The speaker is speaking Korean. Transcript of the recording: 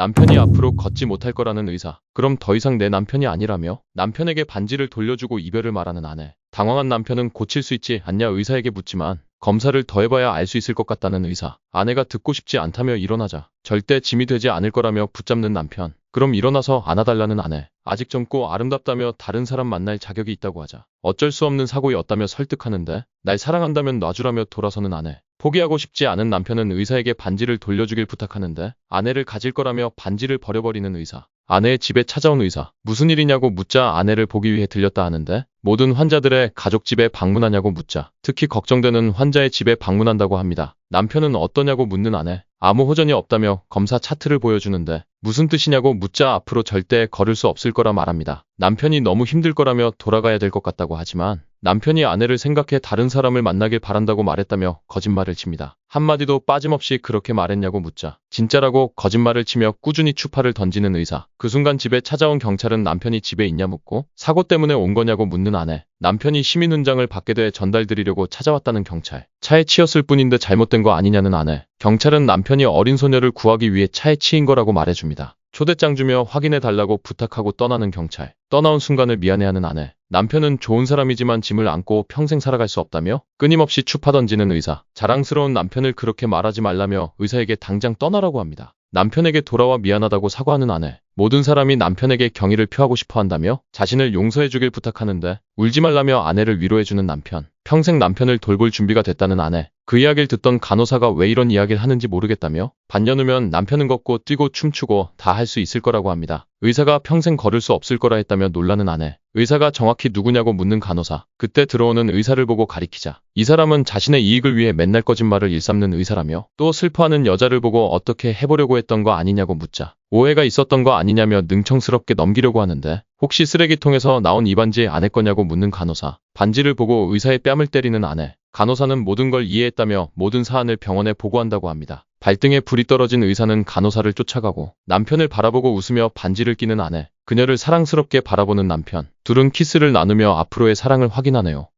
남편이 앞으로 걷지 못할 거라는 의사. 그럼 더 이상 내 남편이 아니라며 남편에게 반지를 돌려주고 이별을 말하는 아내. 당황한 남편은 고칠 수 있지 않냐 의사에게 묻지만 검사를 더 해봐야 알 수 있을 것 같다는 의사. 아내가 듣고 싶지 않다며 일어나자 절대 짐이 되지 않을 거라며 붙잡는 남편. 그럼 일어나서 안아달라는 아내. 아직 젊고 아름답다며 다른 사람 만날 자격이 있다고 하자. 어쩔 수 없는 사고였다며 설득하는데 날 사랑한다면 놔주라며 돌아서는 아내. 포기하고 싶지 않은 남편은 의사에게 반지를 돌려주길 부탁하는데 아내를 가질 거라며 반지를 버려버리는 의사. 아내의 집에 찾아온 의사. 무슨 일이냐고 묻자 아내를 보기 위해 들렸다 하는데 모든 환자들의 가족 집에 방문하냐고 묻자 특히 걱정되는 환자의 집에 방문한다고 합니다. 남편은 어떠냐고 묻는 아내. 아무 호전이 없다며 검사 차트를 보여주는데 무슨 뜻이냐고 묻자 앞으로 절대 걸을 수 없을 거라 말합니다. 남편이 너무 힘들 거라며 돌아가야 될 것 같다고 하지만 남편이 아내를 생각해 다른 사람을 만나길 바란다고 말했다며 거짓말을 칩니다. 한마디도 빠짐없이 그렇게 말했냐고 묻자 진짜라고 거짓말을 치며 꾸준히 추파를 던지는 의사. 그 순간 집에 찾아온 경찰은 남편이 집에 있냐 묻고 사고 때문에 온 거냐고 묻는 아내. 남편이 시민훈장을 받게 돼 전달드리려고 찾아왔다는 경찰. 차에 치였을 뿐인데 잘못된 거 아니냐는 아내. 경찰은 남편이 어린 소녀를 구하기 위해 차에 치인 거라고 말해줍니다. 초대장 주며 확인해 달라고 부탁하고 떠나는 경찰. 떠나온 순간을 미안해하는 아내. 남편은 좋은 사람이지만 짐을 안고 평생 살아갈 수 없다며 끊임없이 추파 던지는 의사. 자랑스러운 남편을 그렇게 말하지 말라며 의사에게 당장 떠나라고 합니다. 남편에게 돌아와 미안하다고 사과하는 아내. 모든 사람이 남편에게 경의를 표하고 싶어 한다며 자신을 용서해주길 부탁하는데 울지 말라며 아내를 위로해주는 남편. 평생 남편을 돌볼 준비가 됐다는 아내. 그 이야기를 듣던 간호사가 왜 이런 이야기를 하는지 모르겠다며 반년 후면 남편은 걷고 뛰고 춤추고 다 할 수 있을 거라고 합니다. 의사가 평생 걸을 수 없을 거라 했다며 놀라는 아내. 의사가 정확히 누구냐고 묻는 간호사. 그때 들어오는 의사를 보고 가리키자. 이 사람은 자신의 이익을 위해 맨날 거짓말을 일삼는 의사라며 또 슬퍼하는 여자를 보고 어떻게 해보려고 했던 거 아니냐고 묻자. 오해가 있었던 거 아니냐며 능청스럽게 넘기려고 하는데 혹시 쓰레기통에서 나온 이 반지 아내 거냐고 묻는 간호사. 반지를 보고 의사의 뺨을 때리는 아내. 간호사는 모든 걸 이해했다며 모든 사안을 병원에 보고한다고 합니다. 발등에 불이 떨어진 의사는 간호사를 쫓아가고 남편을 바라보고 웃으며 반지를 끼는 아내. 그녀를 사랑스럽게 바라보는 남편. 둘은 키스를 나누며 앞으로의 사랑을 확인하네요.